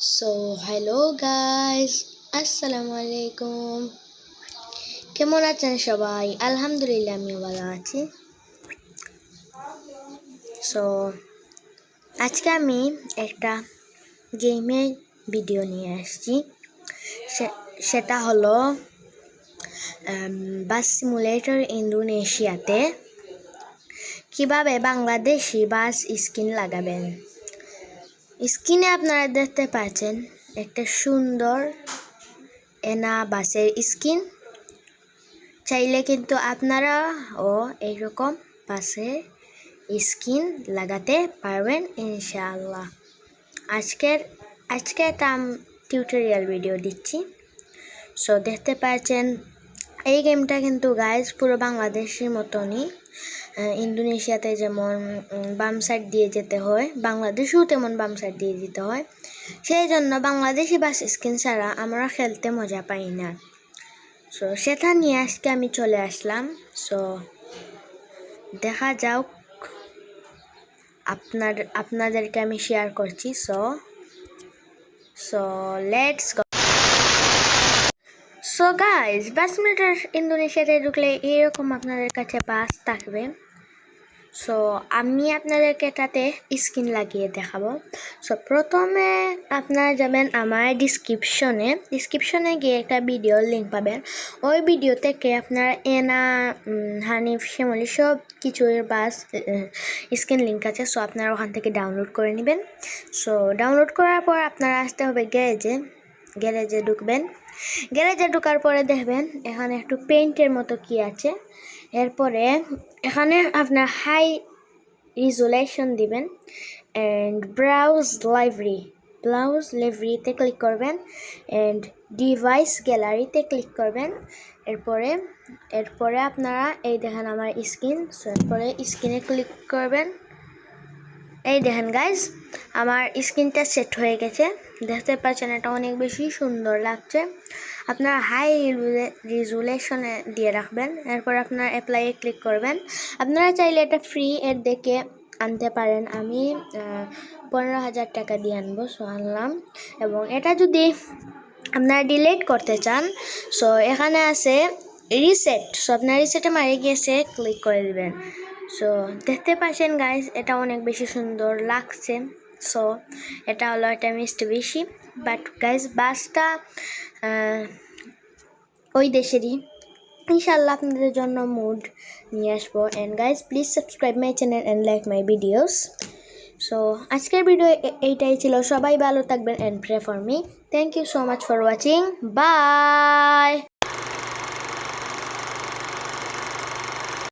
So hello guys আসসালামু আলাইকুম কেমন আছেন সবাই? আলহামদুলিল্লাহ আমিও ভালো আছি। সো আজকে আমি একটা গেমের ভিডিও নিয়ে আসছি। সেটা হলো বাস সিমুলেটর ইন্দোনেশিয়াতে কীভাবে বাংলাদেশি বাস স্কিন লাগাবেন। স্ক্রিনে আপনারা দেখতে পাচ্ছেন একটা সুন্দর এনা বাসের স্কিন চাইলে কিন্তু আপনারা ও এইরকম বাসের স্কিন লাগাতে পারবেন ইনশাআল্লাহ। আজকের, আজকে একটা টিউটোরিয়াল ভিডিও দিচ্ছি। সো দেখতে পাচ্ছেন এই গেমটা কিন্তু গাইজ পুরো বাংলাদেশের মতনই ইন্দোনেশিয়াতে যেমন বাম সাইড দিয়ে যেতে হয়, বাংলাদেশেও তেমন বাম সাইড দিয়ে যেতে হয়। সেই জন্য বাংলাদেশি বাস স্ক্রিন ছাড়া আমরা খেলতে মজা পাই না। সো সেটা নিয়ে আজকে আমি চলে আসলাম। সো দেখা যাক আপনার, আপনাদেরকে আমি শেয়ার করছি। So so let's so guys বাস মিটার ইন্দোনেশিয়াতে ঢুকলে এরকম আপনাদের কাছে বাস থাকবে। সো আমি আপনাদেরকে এটাতে স্ক্রিন লাগিয়ে দেখাবো। সো প্রথমে আপনারা যাবেন আমার ডিসক্রিপশনে ডিসক্রিপশনে গিয়ে একটা ভিডিওর লিঙ্ক পাবেন। ওই ভিডিও থেকে আপনারা এনা হানিফ, শ্যামলি সব কিছুর বাস স্ক্রিন লিঙ্ক আছে। সো আপনারা ওখান থেকে ডাউনলোড করে নেবেন। সো ডাউনলোড করার পর আপনারা আসতে হবে গ্যারেজে গ্যারেজে ঢুকবেন। গ্যারেজে ঢোকার পরে দেখবেন এখানে একটু পেইন্টের মতো কি আছে। এরপরে এখানে আপনার হাই রিজুলেশন দিবেন অ্যান্ড ব্রাউজ লাইব্রেরি ব্লাউজ লাইব্রেরিতে ক্লিক করবেন অ্যান্ড ডিভাইস গ্যালারিতে ক্লিক করবেন। এরপরে এরপরে আপনারা এই দেখেন আমার স্ক্রিন সো এরপরে স্ক্রিনে ক্লিক করবেন। এই দেখেন গাইজ আমার স্ক্রিনটা সেট হয়ে গেছে। দেখতে পাচ্ছেন, এটা অনেক বেশি সুন্দর লাগছে। আপনার হাই রিজুলেশনে দিয়ে রাখবেন, এরপর আপনার অ্যাপ্লাইয়ে ক্লিক করবেন। আপনারা চাইলে এটা ফ্রি এর দেখে আনতে পারেন। আমি পনেরো হাজার টাকা দিয়ে আনব সো আনলাম। এবং এটা যদি আপনারা ডিলেট করতে চান সো এখানে আছে রিসেট সো আপনার রিসেটে মারি গিয়েছে ক্লিক করে দিবেন। সো দেখতে পাচ্ছেন গাইজ এটা অনেক বেশি সুন্দর লাগছে। সো এটা হলো একটা মিষ্টি বেশি। বাট গাইজ বাসটা ওই দেশেরই। ইনশাল্লাহ আপনাদের জন্য মুড নিয়ে আসব। And guys please subscribe my channel and like my videos so আজকের ভিডিও এইটাই ছিল। সবাই ভালো থাকবেন and pray for me thank you so much for watching bye